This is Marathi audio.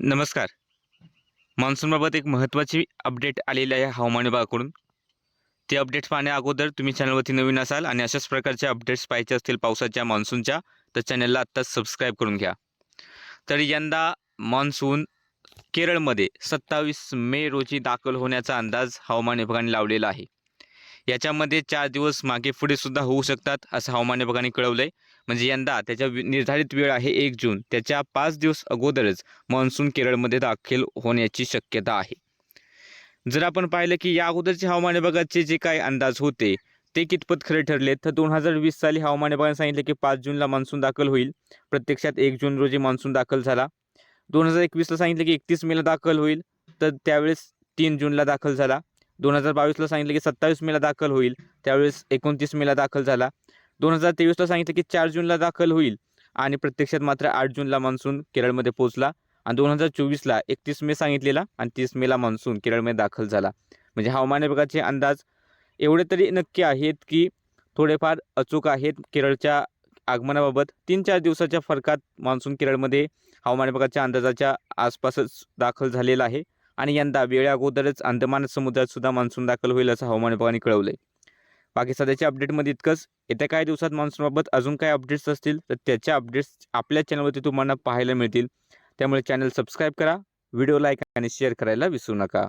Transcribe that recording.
नमस्कार. मान्सूनबाबत एक महत्त्वाची अपडेट आलेली आहे हवामान विभागाकडून. ते अपडेट्स पाहण्या अगोदर तुम्ही चॅनलवरती नवीन असाल आणि अशाच प्रकारचे अपडेट्स पाहिजे असतील पावसाच्या मान्सूनच्या तर चॅनलला आत्ताच सबस्क्राईब करून घ्या. तर यंदा मान्सून केरळमध्ये सत्तावीस मे रोजी दाखल होण्याचा अंदाज हवामान विभागाने लावलेला आहे. याच्यामध्ये चार दिवस मागे पुढे सुद्धा होऊ शकतात असं हवामान विभागाने कळवलं आहे म्हणजे यंदा त्याच्या वि- निर्धारित वेळ आहे एक जून. त्याच्या पाच दिवस अगोदरच मान्सून केरळमध्ये दाखल होण्याची शक्यता आहे. जर आपण पाहिलं की या अगोदरचे हवामान विभागाचे जे काही अंदाज होते ते कितपत खरे ठरले तर दोन हजार वीस साली हवामान विभागाने सांगितले की पाच जूनला मान्सून दाखल होईल. प्रत्यक्षात एक जून रोजी मान्सून दाखल झाला. दोन हजार एकवीसला सांगितलं की एकतीस मेला दाखल होईल. तर त्यावेळेस तीन जूनला दाखल झाला. दोन हजार बावीसला सांगितलं की सत्तावीस मेला दाखल होईल त्यावेळेस एकोणतीस मेला दाखल झाला. दोन हजार तेवीसला सांगितलं की चार जूनला दाखल होईल आणि प्रत्यक्षात मात्र आठ जूनला मान्सून केरळमध्ये पोहोचला. आणि दोन हजार चोवीसला एकतीस मे सांगितलेला आणि तीस मेला मान्सून केरळमध्ये दाखल झाला. म्हणजे हवामान विभागाचे अंदाज एवढे तरी नक्की आहेत की थोडेफार अचूक आहेत. केरळच्या आगमनाबाबत तीन चार दिवसाच्या फरकात मान्सून केरळमध्ये हवामान विभागाच्या अंदाजाच्या आसपासच दाखल झालेला आहे. आणि यंदा वेळे अगोदरच अंदमान समुद्रात सुद्धा मान्सून दाखल होईल असं हवामान विभागाने कळवलं आहे बाकी सध्याच्या अपडेटमध्ये इतकंच. येत्या काही दिवसात मान्सूनबाबत अजून काही अपडेट्स असतील तर त्याच्या अपडेट्स आपल्या चॅनलवरती तुम्हाला पाहायला मिळतील. त्यामुळे चॅनल सबस्क्राईब करा व्हिडिओ लाईक आणि शेअर करायला विसरू नका.